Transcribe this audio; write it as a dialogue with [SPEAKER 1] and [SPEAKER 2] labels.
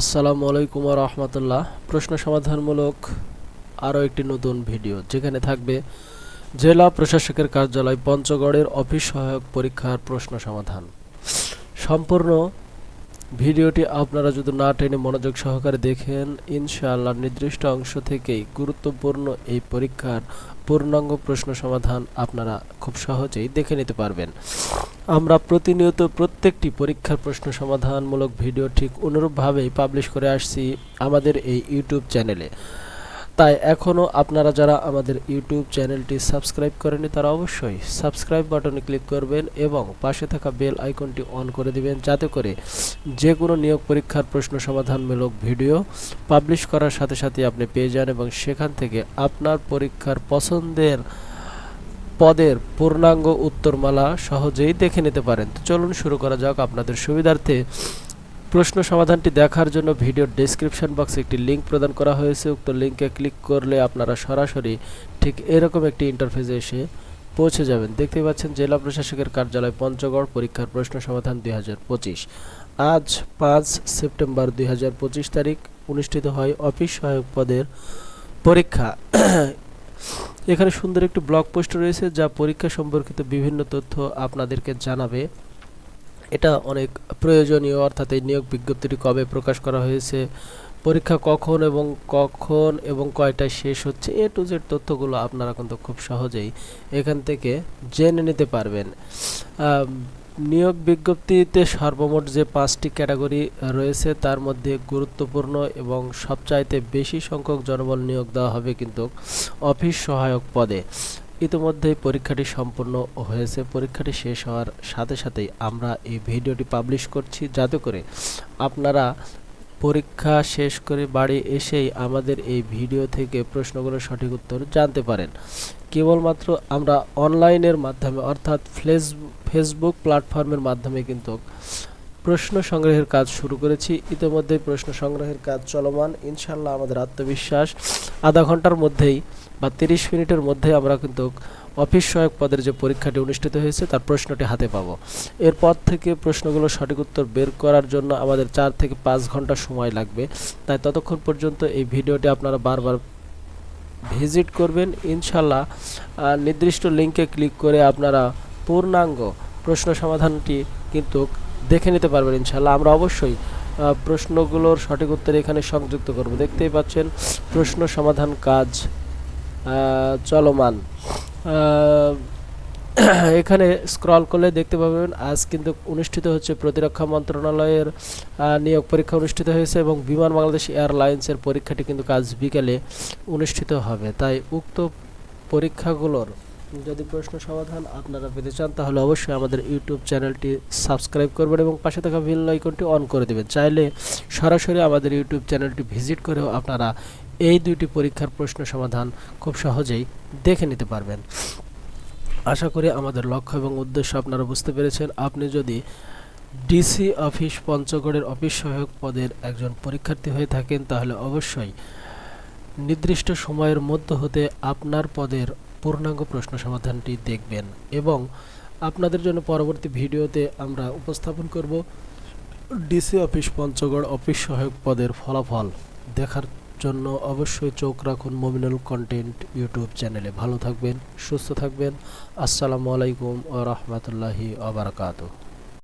[SPEAKER 1] আসসালামু আলাইকুম রহমতুল্লাহ। প্রশ্ন সমাধানমূলক আরও একটি নতুন ভিডিও, যেখানে থাকবে জেলা প্রশাসকের কার্যালয় পঞ্চগড়ের অফিস সহায়ক পরীক্ষার প্রশ্ন সমাধান। সম্পূর্ণ ভিডিওটি আপনারা যদি না টেনে মনোযোগ সহকারে দেখেন, ইনশাআল্লাহ নির্দিষ্ট অংশ থেকেই গুরুত্বপূর্ণ এই পরীক্ষার পূর্ণাঙ্গ প্রশ্ন সমাধান আপনারা খুব সহজেই দেখে নিতে পারবেন। আমরা প্রতিনিয়ত প্রত্যেকটি পরীক্ষার প্রশ্ন সমাধানমূলক ভিডিও ঠিক অনুরূপভাবেই পাবলিশ করে আসছি আমাদের এই ইউটিউব চ্যানেলে তাই এখনও আপনারা যারা আমাদের ইউটিউব চ্যানেলটি সাবস্ক্রাইব করেনি তারা অবশ্যই সাবস্ক্রাইব বাটনে ক্লিক করবেন এবং পাশে থাকা বেল আইকনটি অন করে দিবেন যাতে করে যে কোনো নিয়োগ পরীক্ষার প্রশ্ন সমাধানমূলক ভিডিও পাবলিশ করার সাথে সাথে আপনি পেয়ে যান এবং সেখান থেকে আপনার পরীক্ষার পছন্দের পদের পূর্ণাঙ্গ উত্তরমালা সহজেই দেখে নিতে পারেন। তো চলুন শুরু করা যাক আপনাদের সুবিধার্থে। প্রশ্ন সমাধানটি দেখার জন্য ভিডিওর ডেসক্রিপশন বক্সে একটি লিংক প্রদান করা হয়েছে। উক্ত লিংকে ক্লিক করলে আপনারা সরাসরি ঠিক এরকম একটি ইন্টারফেসে এসে পৌঁছে যাবেন। দেখতে পাচ্ছেন, জেলা প্রশাসকের কার্যালয় পঞ্চগড়, পরীক্ষার প্রশ্ন সমাধান দুই হাজার পঁচিশ। আজ পাঁচ সেপ্টেম্বর দুই হাজার পঁচিশ তারিখ, অনুষ্ঠিত হয় অফিস সহায়ক পদের পরীক্ষা। এখানে সুন্দর একটি ব্লগ পোস্ট রয়েছে, যা পরীক্ষা সম্পর্কিত বিভিন্ন তথ্য আপনাদেরকে জানাবে। এটা অনেক প্রয়োজনীয়, অর্থাৎ এই নিয়োগ বিজ্ঞপ্তিটি কবে প্রকাশ করা হয়েছে, পরীক্ষা কখন এবং কখন এবং কয়টায় শেষ হচ্ছে, এ টু জেড তথ্যগুলো আপনারা কিন্তু খুব সহজেই এখান থেকে জেনে নিতে পারবেন। নিয়োগ বিজ্ঞপ্তিতে সর্বমোট যে পাঁচটি ক্যাটাগরি রয়েছে, তার মধ্যে গুরুত্বপূর্ণ এবং সবচাইতে বেশি সংখ্যক জনবল নিয়োগ দেওয়া হবে কিন্তু অফিস সহায়ক পদে। ইতিমধ্যেই পরীক্ষাটি সম্পূর্ণ হয়েছে। পরীক্ষাটি শেষ হওয়ার সাথে সাথেই আমরা এই ভিডিওটি পাবলিশ করছি। যাতে করে আপনারা পরীক্ষা শেষ করে বাড়ি এসেই আমাদের এই ভিডিও থেকে প্রশ্নগুলোর সঠিক উত্তর জানতে পারেন। কেবলমাত্র আমরা অনলাইনের মাধ্যমে অর্থাৎ ফেসবুক প্ল্যাটফর্মের মাধ্যমে কিন্তু প্রশ্ন সংগ্রহের কাজ শুরু করেছি। ইতিমধ্যেই প্রশ্ন সংগ্রহের কাজ চলমান। ইনশাল্লাহ আমাদের আত্মবিশ্বাস আধা ঘণ্টার মধ্যেই বা তিরিশ মিনিটের মধ্যে আমরা কিন্তু অফিস সহায়ক পদের যে পরীক্ষাটি অনুষ্ঠিত হয়েছে, তার প্রশ্নটি হাতে পাবো। এরপর থেকে প্রশ্নগুলো সঠিক উত্তর বের করার জন্য আমাদের চার থেকে পাঁচ ঘণ্টা সময় লাগবে। তাই ততক্ষণ পর্যন্ত এই ভিডিওটি আপনারা বারবার ভিজিট করবেন। ইনশাল্লাহ নির্দিষ্ট লিঙ্কে ক্লিক করে আপনারা পূর্ণাঙ্গ প্রশ্ন সমাধানটি কিন্তু দেখে নিতে পারবেন ইনশাল্লাহ আমরা অবশ্যই প্রশ্নগুলোর সঠিক উত্তর এখানে সংযুক্ত করব। দেখতেই পাচ্ছেন, প্রশ্ন সমাধান কাজ চলমান। এখানে স্ক্রল করলে দেখতে পাবেন, আজ কিন্তু অনুষ্ঠিত হচ্ছে প্রতিরক্ষা মন্ত্রণালয়ের নিয়োগ পরীক্ষা অনুষ্ঠিত হয়েছে এবং বিমান বাংলাদেশ এয়ারলাইন্সের পরীক্ষাটি কিন্তু আজ বিকেলে অনুষ্ঠিত হবে। তাই উক্ত পরীক্ষাগুলোর যদি প্রশ্ন সমাধান আপনারা পেতে চান, তাহলে অবশ্যই আমাদের ইউটিউব চ্যানেলটি সাবস্ক্রাইব করবেন এবং পাশে থাকা বেল আইকনটি অন করে দেবেন। চাইলে সরাসরি আমাদের ইউটিউব চ্যানেলটি ভিজিট করেও আপনারা এই দুইটি পরীক্ষার প্রশ্ন সমাধান খুব সহজেই দেখে নিতে পারবেন। আশা করি আমাদের লক্ষ্য এবং উদ্দেশ্য আপনারা বুঝতে পেরেছেন। আপনি যদি ডিসি অফিস পঞ্চগড়ের অফিস সহায়ক পদের একজন পরীক্ষার্থী হয়ে থাকেন, তাহলে অবশ্যই নির্দিষ্ট সময়ের মধ্য হতে আপনার পদের পূর্ণাঙ্গ প্রশ্ন সমাধানটি দেখবেন এবং আপনাদের জন্য পরবর্তী ভিডিওতে আমরা উপস্থাপন করব ডিসি অফিস পঞ্চগড় অফিস সহায়ক পদের ফলাফল দেখার জন্য অবশ্যই চোখ রাখুন মমিনুল কন্টেন্ট ইউটিউব চ্যানেলে। ভালো থাকবেন, সুস্থ থাকবেন। আসসালামু আলাইকুম ও রহমতুল্লাহি আবরকাত